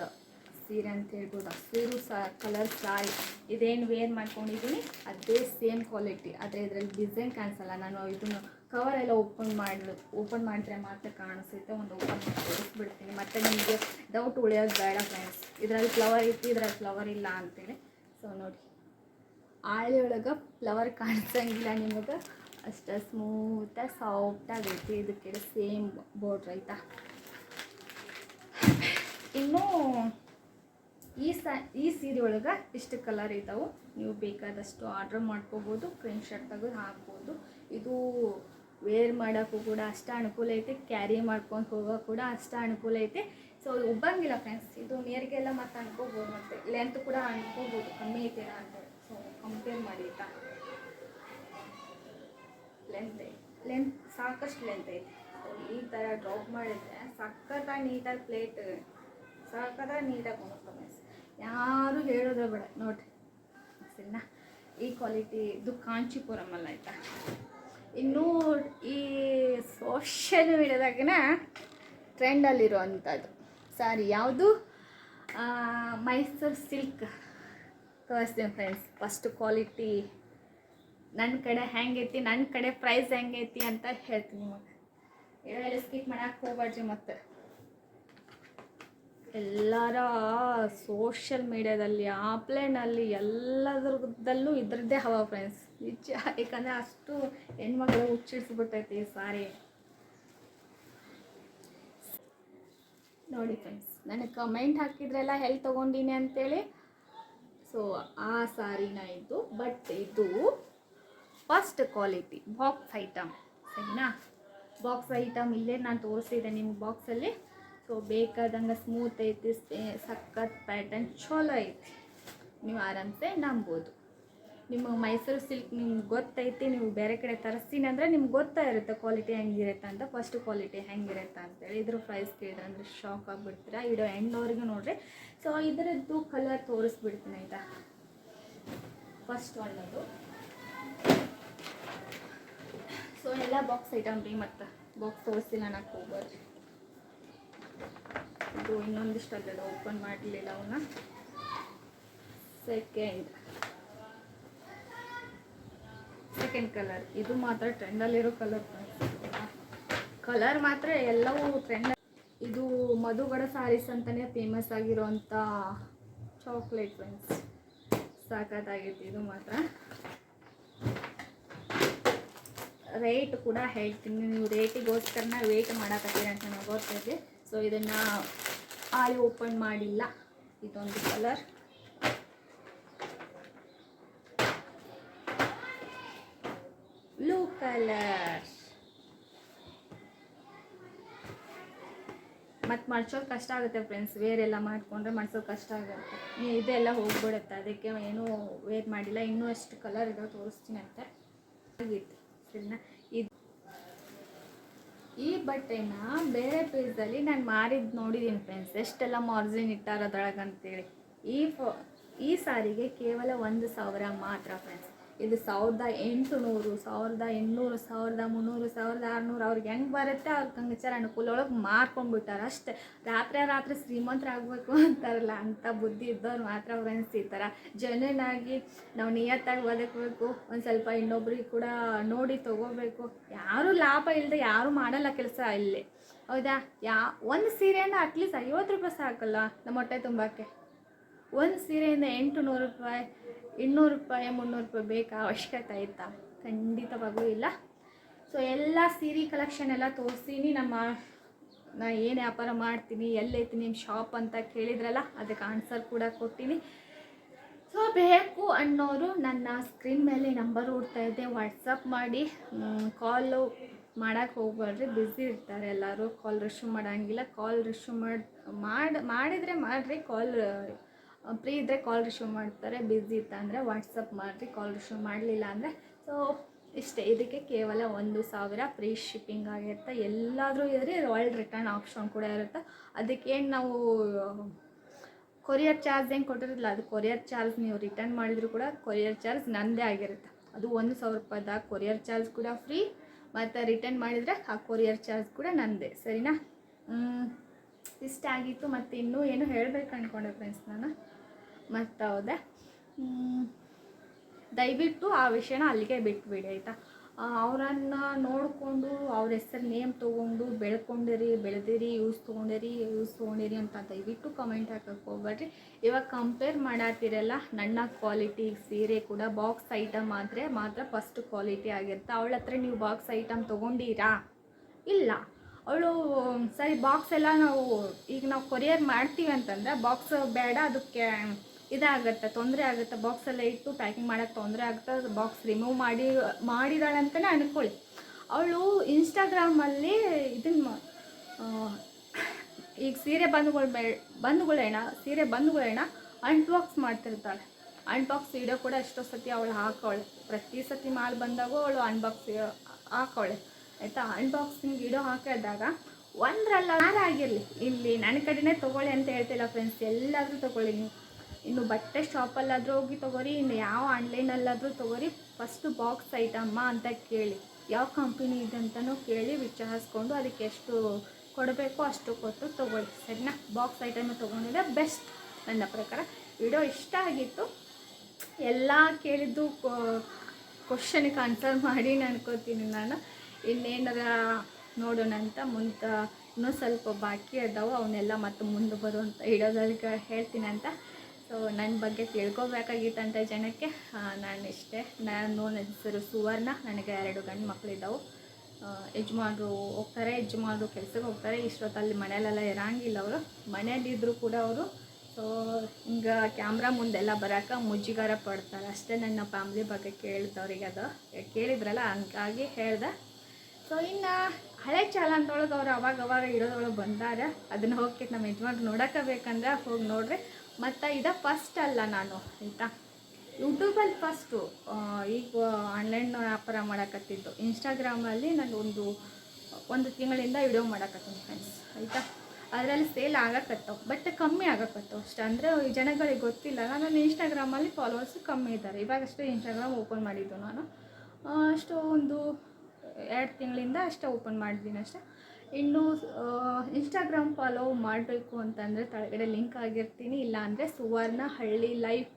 ಸೀರೆ ಅಂತ ಹೇಳ್ಬೋದು. ಸೀರು ಸ ಕಲರ್ ಸಾರಿ ಇದೇನು ವೇರ್ ಮಾಡ್ಕೊಂಡಿದ್ದೀನಿ ಅದೇ ಸೇಮ್ ಕ್ವಾಲಿಟಿ ಆದರೆ ಇದರಲ್ಲಿ ಡಿಸೈನ್ ಕಾಣಿಸಲ್ಲ. ನಾನು ಇದನ್ನು ಕವರ್ ಎಲ್ಲ ಓಪನ್ ಮಾಡಲು ಓಪನ್ ಮಾಡಿದ್ರೆ ಮಾತ್ರ ಕಾಣಿಸುತ್ತೆ. ಒಂದು ಓಪನ್ ಮಾಡಿ ತೋರಿಸ್ಬಿಡ್ತೀನಿ. ಮತ್ತು ನಿಮಗೆ ಡೌಟ್ ಉಳಿಯೋದು ಬೇಡ ಫ್ರೆಂಡ್ಸ್ ಇದರಲ್ಲಿ ಫ್ಲವರ್ ಇತ್ತು, ಇದರಲ್ಲಿ ಫ್ಲವರ್ ಇಲ್ಲ ಅಂತೇಳಿ. ಸೊ ನೋಡಿ ಆಳಿ ಒಳಗೆ ಫ್ಲವರ್ ಕಾಣಿಸಂಗಿಲ್ಲ ನಿಮಗೆ. ಅಷ್ಟು ಸ್ಮೂತಾಗಿ ಸಾಫ್ಟಾಗೈತಿ ಇದಕ್ಕೆ ಸೇಮ್ ಬೋರ್ಡ್ರ್ ಐತಾ? ಇನ್ನು ಈ ಸ, ಈ ಸೀರೆ ಒಳಗೆ ಇಷ್ಟು ಕಲರ್ ಇದ್ದಾವೆ ನೀವು ಬೇಕಾದಷ್ಟು ಆರ್ಡ್ರ್ ಮಾಡ್ಕೋಬೋದು ಪ್ರಿಂಟ್ ಶರ್ಟ್ ತೆಗೆದು ಹಾಕ್ಬೋದು. ಇದು ವೇರ್ ಮಾಡೋಕ್ಕೂ ಕೂಡ ಅಷ್ಟು ಅನುಕೂಲ ಐತೆ ಕ್ಯಾರಿ ಮಾಡ್ಕೊಂಡು ಹೋಗೋಕೆ ಕೂಡ ಅಷ್ಟು ಅನುಕೂಲ ಐತೆ. ಸೊ ಉಬ್ಬಂಗಿಲ್ಲ ಫ್ರೆಂಡ್ಸ್ ಇದು ನೇರಿಗೆಲ್ಲ ಮತ್ತೆ ಅನ್ಕೋಬೋದು ಮತ್ತೆ ಲೆಂತ್ ಕೂಡ ಅನ್ಕೋಬೋದು, ಕಮ್ಮಿ ಐತೆ ಅಂತ ಸೊ ಕಂಪೇರ್ ಮಾಡಿ ಆಯ್ತಾ? ಲೆಂತ್ ಲೆಂತ್ ಸಾಕಷ್ಟು ಲೆಂತ್ ಐತೆ. ಈ ಥರ ಡ್ರಾಪ್ ಮಾಡಿದ್ರೆ ಸಖತ್ತಾಗಿ ನೀಟಾಗಿ ಪ್ಲೇಟ್ ಸಖತ್ತಾಗಿ ನೀಟಾಗಿ ಫ್ರೆಂಡ್ಸ್ ಯಾರು ಹೇಳೋದ್ರೆ ಬೇಡ, ನೋಡ್ರಿ. ಸರಿನಾ? ಈ ಕ್ವಾಲಿಟಿ ಇದು ಕಾಂಚಿಪುರಂ ಅಲ್ಲ ಆಯ್ತಾ? ಇನ್ನೂ ಈ ಸೋಷಿಯಲ್ ಮೀಡಿಯಾದಾಗಿನ ಟ್ರೆಂಡಲ್ಲಿರುವಂಥದ್ದು ಸಾರಿ, ಯಾವುದು? ಮೈಸೂರು ಸಿಲ್ಕ್. ತೋರಿಸ್ತೀನಿ ಫ್ರೆಂಡ್ಸ್ ಫಸ್ಟ್ ಕ್ವಾಲಿಟಿ ನನ್ನ ಕಡೆ ಹೆಂಗೈತಿ ನನ್ನ ಕಡೆ ಪ್ರೈಸ್ ಹೆಂಗೈತಿ ಅಂತ ಹೇಳ್ತೀನಿ ನಿಮಗೆ. ಹೇಳಿ ಸ್ಕಿಪ್ ಮಾಡೋಕೆ ಹೋಗ್ಬಾರ್ದು ಮತ್ತೆ. ಎಲ್ಲರ ಸೋಷಿಯಲ್ ಮೀಡ್ಯಾದಲ್ಲಿ ಆಫ್ಲೈನಲ್ಲಿ ಎಲ್ಲದರದಲ್ಲೂ ಇದ್ರದ್ದೇ ಹವಾ ಫ್ರೆಂಡ್ಸ್ ನಿಜ, ಯಾಕಂದರೆ ಅಷ್ಟು ಹೆಣ್ಮಕ್ಳು ಹುಚ್ಚಿಡ್ಸ್ಬಿಟ್ಟೈತಿ ಸಾರಿ. ನೋಡಿ ಫ್ರೆಂಡ್ಸ್ ನನಗೆ ಕಮೆಂಟ್ ಹಾಕಿದ್ರೆಲ್ಲ ಎಲ್ಲಿ ತೊಗೊಂಡಿನಿ ಅಂತೇಳಿ. ಸೊ ಆ ಸಾರಿನ ಇದು ಬಟ್ ಇದು ಫಸ್ಟ್ ಕ್ವಾಲಿಟಿ ಬಾಕ್ಸ್ ಐಟಮ್ ಸರಿನಾ? ಬಾಕ್ಸ್ ಐಟಮ್ ಇಲ್ಲೇ ನಾನು ತೋರಿಸಿದೆ ನಿಮ್ಗೆ ಬಾಕ್ಸಲ್ಲಿ ಸೊ ಬೇಕಾದಂಗೆ ಸ್ಮೂತ್ ಐತಿ ಸಖತ್ ಪ್ಯಾಟರ್ನ್ ಚಲೋ ಐತಿ. ನೀವು ಆರಾಮ್ಸೆ ನಂಬೋದು. ನಿಮಗೆ ಮೈಸೂರು ಸಿಲ್ಕ್ ನಿಮ್ಗೆ ಗೊತ್ತೈತಿ, ನೀವು ಬೇರೆ ಕಡೆ ತರಿಸ್ತೀನಿ ಅಂದರೆ ನಿಮ್ಗೆ ಗೊತ್ತಾ ಇರುತ್ತೆ ಕ್ವಾಲಿಟಿ ಹೆಂಗಿರುತ್ತೆ ಅಂತ. ಫಸ್ಟ್ ಕ್ವಾಲಿಟಿ ಹೆಂಗಿರುತ್ತೆ ಅಂತೇಳಿ. ಇದ್ರ ಪ್ರೈಸ್ ಕೇಳಿದ್ರೆ ಅಂದರೆ ಶಾಕ್ ಆಗಿಬಿಡ್ತೀರಾ? ಇಡೋ ಎಂಡ್ವರೆಗೂ ನೋಡ್ರಿ. ಸೊ ಇದರದ್ದು ಕಲರ್ ತೋರಿಸ್ಬಿಡ್ತೀನಿ ಆಯಿತಾ? ಫಸ್ಟ್ ಒನ್ನದು ಸೊ ಎಲ್ಲ ಬಾಕ್ಸ್ ಐಟಮ್ ರೀ ಮತ್ತು. ಬಾಕ್ಸ್ ತೋರಿಸಿಲ್ಲ ನಾನು ಹೋಗ್ಬಾರ್ದು ಇದು ಇನ್ನೊಂದಿಷ್ಟು ಅಲ್ಲದ ಓಪನ್ ಮಾಡಲಿಲ್ಲ ಅವನ್ನ. ಸೆಕೆಂಡ್ ಸೆಕೆಂಡ್ ಕಲರ್ ಇದು ಮಾತ್ರ ಟ್ರೆಂಡಲ್ಲಿರೋ ಕಲರ್ ಕಲರ್ ಮಾತ್ರ ಎಲ್ಲವೂ ಟ್ರೆಂಡ್ ಇದು ಮಧುಗಡ ಸಾರೀಸ್ ಅಂತಲೇ ಫೇಮಸ್ ಆಗಿರೋಂಥ ಚಾಕ್ಲೇಟ್ ಫ್ರೆಂಡ್ಸ್ ಸಾಕತ್ತಾಗೈತಿ ಇದು ಮಾತ್ರ. ರೇಟ್ ಕೂಡ ಹೇಳ್ತೀನಿ ನೀವು ರೇಟಿಗೋಸ್ಕರನ ವೇಟ್ ಮಾಡಕತ್ತೀರ ಅಂತ ನನಗೆ ಗೊತ್ತೈತೆ ಸೊ ಇದನ್ನು ಆಲಿ ಓಪನ್ ಮಾಡಿಲ್ಲ. ಇದೊಂದು ಕಲರ್ ಕಲರ್ ಮತ್ತು ಮಡ್ಸೋದು ಕಷ್ಟ ಆಗುತ್ತೆ ಫ್ರೆಂಡ್ಸ್ ವೇರೆಲ್ಲ ಮಾಡಿಕೊಂಡ್ರೆ ಮಡ್ಸೋದು ಕಷ್ಟ ಆಗುತ್ತೆ. ಇದೆಲ್ಲ ಹೋಗ್ಬಿಡುತ್ತೆ. ಅದಕ್ಕೆ ಏನೂ ವೇರ್ ಮಾಡಿಲ್ಲ. ಇನ್ನೂ ಅಷ್ಟು ಕಲರ್ ಇದಾವೆ ತೋರಿಸ್ತೀನಿ ಅಂತ. ಆಗಿತ್ತು. ಈ ಬಟ್ಟೆನ ಬೇರೆ ಪೇಜಲ್ಲಿ ನಾನು ಮಾರಿದ್ದು ನೋಡಿದ್ದೀನಿ ಫ್ರೆಂಡ್ಸ್ ಎಷ್ಟೆಲ್ಲ ಮಾರ್ಜಿನ್ ಇಟ್ಟಾರ ಅದ್ರೊಳಗೆ ಅಂತೇಳಿ ಈ ಫೋ ಈ ಸಾರಿಗೆ ಕೇವಲ ಒಂದು ಸಾವಿರ ಮಾತ್ರ ಫ್ರೆಂಡ್ಸ್ ಇದು ಸಾವಿರದ ಎಂಟು ನೂರು ಸಾವಿರದ ಎಂಟುನೂರು, ಸಾವಿರದ ಮುನ್ನೂರು, ಸಾವಿರದ ಆರುನೂರು, ಅವ್ರಿಗೆ ಹೆಂಗೆ ಬರುತ್ತೆ ಅವ್ರ ಕಂಗಚಾರ ಅನುಕೂಲ ಒಳಗೆ ಮಾರ್ಕೊಂಡ್ಬಿಟ್ಟಾರೆ ಅಷ್ಟೇ. ರಾತ್ರಿ ರಾತ್ರಿ ಶ್ರೀಮಂತರಾಗಬೇಕು ಅಂತಾರಲ್ಲ ಅಂಥ ಬುದ್ಧಿ ಇದ್ದವ್ರು ಮಾತ್ರ ಅವ್ರು ಅನಿಸ್ತಿರ್ತಾರೆ ಥರ ಜನನಾಗಿ ನಾವು ನಿಯತ್ತಾಗಿ ಬದುಕಬೇಕು ಒಂದು ಸ್ವಲ್ಪ ಇನ್ನೊಬ್ರಿಗೆ ಕೂಡ ನೋಡಿ ತಗೋಬೇಕು. ಯಾರೂ ಲಾಭ ಇಲ್ಲದೆ ಯಾರೂ ಮಾಡಲ್ಲ ಕೆಲಸ ಇಲ್ಲಿ. ಹೌದಾ? ಯಾ, ಒಂದು ಸೀರೆಯಿಂದ ಅಟ್ಲೀಸ್ಟ್ ಐವತ್ತು ರೂಪಾಯಿ ಸಾಕಲ್ಲ, ನಮ್ಮ ಹೊಟ್ಟೆ ತುಂಬಕ್ಕೆ. ಒಂದು ಸೀರೆಯಿಂದ ಎಂಟು ನೂರು ರೂಪಾಯಿ. ಇನ್ನೂರು ರೂಪಾಯಿ, ಮುನ್ನೂರು ರೂಪಾಯಿ ಬೇಕಾ? ಅವಶ್ಯಕತೆ ಆಯ್ತಾ? ಖಂಡಿತವಾಗೂ ಇಲ್ಲ. ಸೊ ಎಲ್ಲ ಸೀರೆ ಕಲೆಕ್ಷನ್ ಎಲ್ಲ ತೋರಿಸ್ತೀನಿ ನಮ್ಮ ನಾ ಏನು ವ್ಯಾಪಾರ ಮಾಡ್ತೀನಿ, ಎಲ್ಲೈತಿ ನಿಮ್ಮ ಶಾಪ್ ಅಂತ ಕೇಳಿದ್ರಲ್ಲ, ಅದಕ್ಕೆ ಆನ್ಸರ್ ಕೂಡ ಕೊಟ್ಟಿನಿ. ಸೊ ಬೇಕು ಅನ್ನೋರು ನನ್ನ ಸ್ಕ್ರೀನ್ ಮೇಲೆ ನಂಬರ್ ಓಡ್ತಾ ಇದೆ. ವಾಟ್ಸಪ್ ಮಾಡಿ. ಕಾಲು ಮಾಡೋಕ್ಕೆ ಹೋಗ್ಬಾರ್ದು. ಬ್ಯುಸಿ ಇರ್ತಾರೆ ಎಲ್ಲರೂ. ಕಾಲ್ ರಿಶ್ಯೂ ಮಾಡೋಂಗಿಲ್ಲ. ಕಾಲ್ ರಿಶ್ಯೂ ಮಾಡಿ ಮಾಡಿ, ಮಾಡಿದರೆ ಮಾಡಿರಿ. ಕಾಲ್ ಫ್ರೀ ಇದ್ದರೆ ಕಾಲ್ ರಿಸೀವ್ ಮಾಡ್ತಾರೆ ಬ್ಯುಸಿ ಇತ್ತಂದರೆ ವಾಟ್ಸಪ್ ಮಾಡಿರಿ ಕಾಲ್ ರಿಸೀವ್ ಮಾಡಲಿಲ್ಲ ಅಂದರೆ ಸೊ ಇಷ್ಟೇ, ಇದಕ್ಕೆ ಕೇವಲ ಒಂದು ಸಾವಿರ ಫ್ರೀ ಶಿಪ್ಪಿಂಗ್ ಆಗಿರುತ್ತೆ. ಎಲ್ಲಾದರೂ ಇದ್ರೆ ರಾಯಲ್ ರಿಟರ್ನ್ ಆಪ್ಷನ್ ಕೂಡ ಇರುತ್ತೆ. ಅದಕ್ಕೇನು ನಾವು ಕೊರಿಯರ್ ಚಾರ್ಜ್ ಹೆಂಗೆ ಕೊಟ್ಟಿರಲಿಲ್ಲ ಅದು ಕೊರಿಯರ್ ಚಾರ್ಜ್ ನೀವು ರಿಟರ್ನ್ ಮಾಡಿದರೂ ಕೂಡ ಕೊರಿಯರ್ ಚಾರ್ಜ್ ನನ್ನದೇ ಆಗಿರುತ್ತೆ. ಅದು ಒಂದು ಸಾವಿರ ರೂಪಾಯಿದಾಗ ಕೊರಿಯರ್ ಚಾರ್ಜ್ ಕೂಡ ಫ್ರೀ ಮತ್ತು ರಿಟರ್ನ್ ಮಾಡಿದರೆ ಆ ಕೊರಿಯರ್ ಚಾರ್ಜ್ ಕೂಡ ನನ್ನದೇ ಸರಿನಾ? ಇಷ್ಟ ಆಗಿತ್ತು ಮತ್ತು ಇನ್ನೂ ಏನು ಹೇಳಬೇಕು ಅಂದ್ಕೊಂಡೆ ಫ್ರೆಂಡ್ಸ್ ನಾನು? ಮತ್ತು ಹೌದಾ ದಯವಿಟ್ಟು ಆ ವಿಷಯನ ಅಲ್ಲಿಗೆ ಬಿಟ್ಬಿಡಿ, ಆಯಿತಾ? ಅವರನ್ನು ನೋಡಿಕೊಂಡು ಅವ್ರ ಹೆಸರು ನೇಮ್ ತೊಗೊಂಡು ಬೆಳ್ಕೊಂಡಿರಿ, ಬೆಳೆದಿರಿ, ಯೂಸ್ ತೊಗೊಂಡಿರಿ ಯೂಸ್ ತೊಗೊಂಡಿರಿ ಅಂತ ದಯವಿಟ್ಟು ಕಮೆಂಟ್ ಹಾಕಕ್ಕೆ ಹೋಗ್ಬೇಡ್ರಿ. ಇವಾಗ ಕಂಪೇರ್ ಮಾಡಾತಿರಲ್ಲ, ನನ್ನ ಕ್ವಾಲಿಟಿ ಸೀರೆ ಕೂಡ ಬಾಕ್ಸ್ ಐಟಮ್ ಆದರೆ ಮಾತ್ರ ಫಸ್ಟ್ ಕ್ವಾಲಿಟಿ ಆಗಿರುತ್ತೆ. ಅವಳ ಹತ್ರ ನೀವು ಬಾಕ್ಸ್ ಐಟಮ್ ತೊಗೊಂಡಿರಾ? ಇಲ್ಲ. ಅವಳು, ಸರಿ ಬಾಕ್ಸ್ ಎಲ್ಲ ನಾವು ಈಗ ನಾವು ಕೊರಿಯರ್ ಮಾಡ್ತೀವಿ ಅಂತಂದರೆ ಬಾಕ್ಸ್ ಬೇಡ, ಅದಕ್ಕೆ ಇದಾಗುತ್ತೆ, ತೊಂದರೆ ಆಗುತ್ತೆ ಬಾಕ್ಸೆಲ್ಲ ಇಟ್ಟು ಪ್ಯಾಕಿಂಗ್ ಮಾಡೋಕ್ಕೆ ತೊಂದರೆ ಆಗುತ್ತೆ ಬಾಕ್ಸ್ ರಿಮೂವ್ ಮಾಡಿ, ಮಾಡಿದಾಳೆ ಅಂತಲೇ ಅನ್ಕೊಳ್ಳಿ. ಅವಳು ಇನ್ಸ್ಟಾಗ್ರಾಮಲ್ಲಿ ಇದನ್ನ ಈಗ ಸೀರೆ ಬಂದುಗಳು ಬೆ ಬಂದುಗಳೇಣ ಸೀರೆ ಬಂದುಗಳೇಣ ಅನ್ಬಾಕ್ಸ್ ಮಾಡ್ತಿರ್ತಾಳೆ. ಅನ್ಬಾಕ್ಸ್ ವಿಡಿಯೋ ಕೂಡ ಎಷ್ಟೋ ಸತಿ ಅವಳು ಹಾಕೋಳೆ. ಪ್ರತಿ ಸತಿ ಮಾಲ್ ಬಂದಾಗೂ ಅವಳು ಅನ್ಬಾಕ್ಸ್ ಹಾಕೋಳೆ. ಆಯಿತಾ? ಅನ್ಬಾಕ್ಸಿಂಗ್ ವಿಡಿಯೋ ಹಾಕಿದಾಗ ಒಂದರಲ್ಲ ಆಗಿರಲಿ. ಇಲ್ಲಿ ನನ್ನ ಕಡೆನೇ ತೊಗೊಳ್ಳಿ ಅಂತ ಹೇಳ್ತಿಲ್ಲ ಫ್ರೆಂಡ್ಸ್ ಎಲ್ಲಾದರೂ ತೊಗೊಳ್ಳಿ ನೀವು. ಇನ್ನು ಬಟ್ಟೆ ಶಾಪಲ್ಲಾದರೂ ಹೋಗಿ ತೊಗೋರಿ, ಇನ್ನು ಯಾವ ಆನ್ಲೈನಲ್ಲಾದರೂ ತೊಗೋರಿ ಫಸ್ಟು ಬಾಕ್ಸ್ ಐಟಮ್ಮ ಅಂತ ಕೇಳಿ. ಯಾವ ಕಂಪನಿ ಇದೆ ಅಂತಲೂ ಕೇಳಿ ವಿಚಾರಿಸ್ಕೊಂಡು ಅದಕ್ಕೆ ಎಷ್ಟು ಕೊಡಬೇಕು ಅಷ್ಟು ಕೊಟ್ಟು ತೊಗೊಳ್ಳಿ, ಸರಿನಾ? ಬಾಕ್ಸ್ ಐಟಮ್ ತೊಗೊಂಡಿದ್ರೆ ಬೆಸ್ಟ್ ನನ್ನ ಪ್ರಕಾರ. ವಿಡಿಯೋ ಇಷ್ಟ ಆಗಿತ್ತು. ಎಲ್ಲ ಕೇಳಿದ್ದು ಕ್ವಶನಿಗೆ ಆನ್ಸರ್ ಮಾಡಿ ಅನ್ಕೋತೀನಿ ನಾನು. ಇನ್ನೇನಾರ ನೋಡೋಣ ಅಂತ ಮುಂದೆ ಇನ್ನೂ ಸ್ವಲ್ಪ ಬಾಕಿ ಅದಾವೆ, ಅವನ್ನೆಲ್ಲ ಮತ್ತೆ ಮುಂದೆ ಬರುವಂಥ ಇಡೋದಲ್ಲಿ ಹೇಳ್ತೀನಿ ಅಂತ. ಸೊ ನನ್ನ ಬಗ್ಗೆ ತಿಳ್ಕೊಬೇಕಾಗಿತ್ತಂತ ಜನಕ್ಕೆ ನಾನು ಇಷ್ಟೇ. ನಾನು ನನ್ನ ಹೆಸರು ಸುವರ್ಣ. ನನಗೆ ಎರಡು ಗಂಡು ಮಕ್ಕಳಿದ್ದಾವೆ ಯಜಮಾನರು ಹೋಗ್ತಾರೆ, ಯಜಮಾನರು ಕೆಲಸಕ್ಕೆ ಹೋಗ್ತಾರೆ. ಇಷ್ಟೊತ್ತಲ್ಲಿ ಮನೆಯಲ್ಲೆಲ್ಲ ಇರಂಗಿಲ್ಲ ಅವರು. ಮನೆಯಲ್ಲಿದ್ದರೂ ಕೂಡ ಅವರು. ಸೊ ಹಿಂಗೆ ಕ್ಯಾಮ್ರಾ ಮುಂದೆಲ್ಲ ಬರೋಕೆ ಮುಜ್ಜಿಗಾರ ಪಡ್ತಾರೆ. ಅಷ್ಟೇ ನನ್ನ ಫ್ಯಾಮ್ಲಿ ಬಗ್ಗೆ ಕೇಳಿದವ್ರಿಗೆ ಅದು. ಕೇಳಿದ್ರಲ್ಲ, ಹಂಗಾಗಿ ಹೇಳ್ದೆ. ಸೊ ಇನ್ನು ಹಳೆ ಚಾಲಂತೊಳಗೆ ಅವ್ರು ಅವಾಗ ಇರೋದ್ರೊಳಗೆ ಬಂದಾರೆ. ಅದನ್ನ ಹೋಗಿ ನಮ್ಮ ಯಜಮಾನ್ರು ನೋಡೋಕೆ ಬೇಕಂದ್ರೆ ಹೋಗಿ ನೋಡ್ರಿ. ಮತ್ತು ಇದು ಫಸ್ಟ್ ಅಲ್ಲ ನಾನು, ಆಯಿತಾ? ಯೂಟ್ಯೂಬಲ್ಲಿ ಫಸ್ಟು ಈಗ ಆನ್ಲೈನ್ ವ್ಯಾಪಾರ ಮಾಡಕತ್ತಿದ್ದು. ಇನ್ಸ್ಟಾಗ್ರಾಮಲ್ಲಿ ನಾನು ಒಂದು ಒಂದು ತಿಂಗಳಿಂದ ವಿಡಿಯೋ ಮಾಡಕತ್ತೀನಿ ಫ್ರೆಂಡ್ಸ್ ಆಯಿತಾ? ಅದರಲ್ಲಿ ಸೇಲ್ ಆಗಕತ್ತವು ಬಟ್ ಕಮ್ಮಿ ಆಗಕತ್ತವು ಅಷ್ಟೇ. ಅಂದರೆ ಜನಗಳಿಗೆ ಗೊತ್ತಿಲ್ಲ. ನಾನು ಇನ್ಸ್ಟಾಗ್ರಾಮಲ್ಲಿ ಫಾಲೋವರ್ಸ್ ಕಮ್ಮಿ ಇದ್ದಾರೆ. ಇವಾಗಷ್ಟೇ ಇನ್ಸ್ಟಾಗ್ರಾಮ್ ಓಪನ್ ಮಾಡಿದ್ದು ನಾನು. ಅಷ್ಟು ಒಂದು, ಎರಡು ತಿಂಗಳಿಂದ ಅಷ್ಟೇ ಓಪನ್ ಮಾಡಿದ್ದೀನಿ ಅಷ್ಟೇ. ಇನ್ನು ಇನ್ಸ್ಟಾಗ್ರಾಮ್ ಫಾಲೋ ಮಾಡಬೇಕು ಅಂತಂದರೆ ಕೆಳಗಡೆ ಲಿಂಕ್ ಆಗಿರ್ತೀನಿ. ಇಲ್ಲ ಅಂದರೆ ಸುವರ್ಣ ಹಳ್ಳಿ ಲೈಫ್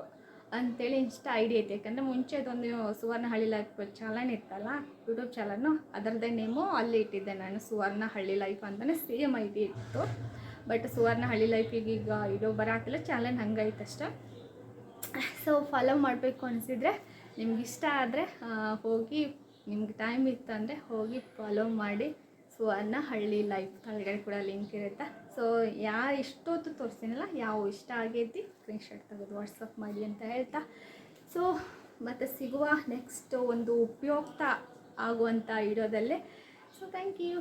ಅಂತೇಳಿ ಇನ್ಸ್ಟಾ ಐ ಡಿ ಐತೆ. ಯಾಕಂದರೆ ಮುಂಚೆ ಅದೊಂದು ಸುವರ್ಣ ಹಳ್ಳಿ ಲೈಫ್ ಚಾಲನ್ ಇತ್ತಲ್ಲ ಯೂಟ್ಯೂಬ್ ಚಾನಲ್ನು ಅದರದ್ದೇ ನೇಮು ಅಲ್ಲಿ ಇಟ್ಟಿದ್ದೆ ನಾನು ಸುವರ್ಣ ಹಳ್ಳಿ ಲೈಫ್ ಅಂತಲೇ ಸೇಮ್ ಐ ಡಿ ಇತ್ತು. ಬಟ್ ಸುವರ್ಣ ಹಳ್ಳಿ ಲೈಫಿಗೆ ಈಗ ಇದು ಬರಾಕಿಲ್ಲ ಚಾಲನ್ ಹಂಗೈತೆ ಅಷ್ಟೇ. ಸೊ ಫಾಲೋ ಮಾಡಬೇಕು ಅನಿಸಿದರೆ ನಿಮ್ಗೆ ಇಷ್ಟ ಆದರೆ ಹೋಗಿ, ನಿಮ್ಗೆ ಟೈಮ್ ಇತ್ತಂದರೆ ಹೋಗಿ ಫಾಲೋ ಮಾಡಿ. ಸುವರ್ಣ ಹಳ್ಳಿ ಲೈಫ್ ಕೆಳಗಡೆ ಕೂಡ ಲಿಂಕ್ ಇರುತ್ತೆ. ಸೊ ಯಾರು ಇಷ್ಟೊತ್ತು ತೋರಿಸ್ತೀನಲ್ಲ ಯಾವ ಇಷ್ಟ ಆಗೈತಿ ಸ್ಕ್ರೀನ್ಶಾಟ್ ತೆಗೆದು ವಾಟ್ಸಪ್ ಮಾಡಿ ಅಂತ ಹೇಳ್ತಾ. ಸೊ ಮತ್ತು ಸಿಗುವ ನೆಕ್ಸ್ಟ್ ಒಂದು ಉಪಯುಕ್ತ ಆಗುವಂಥ ವಿಡಿಯೋದಲ್ಲೇ ಸೊ ಥ್ಯಾಂಕ್ ಯು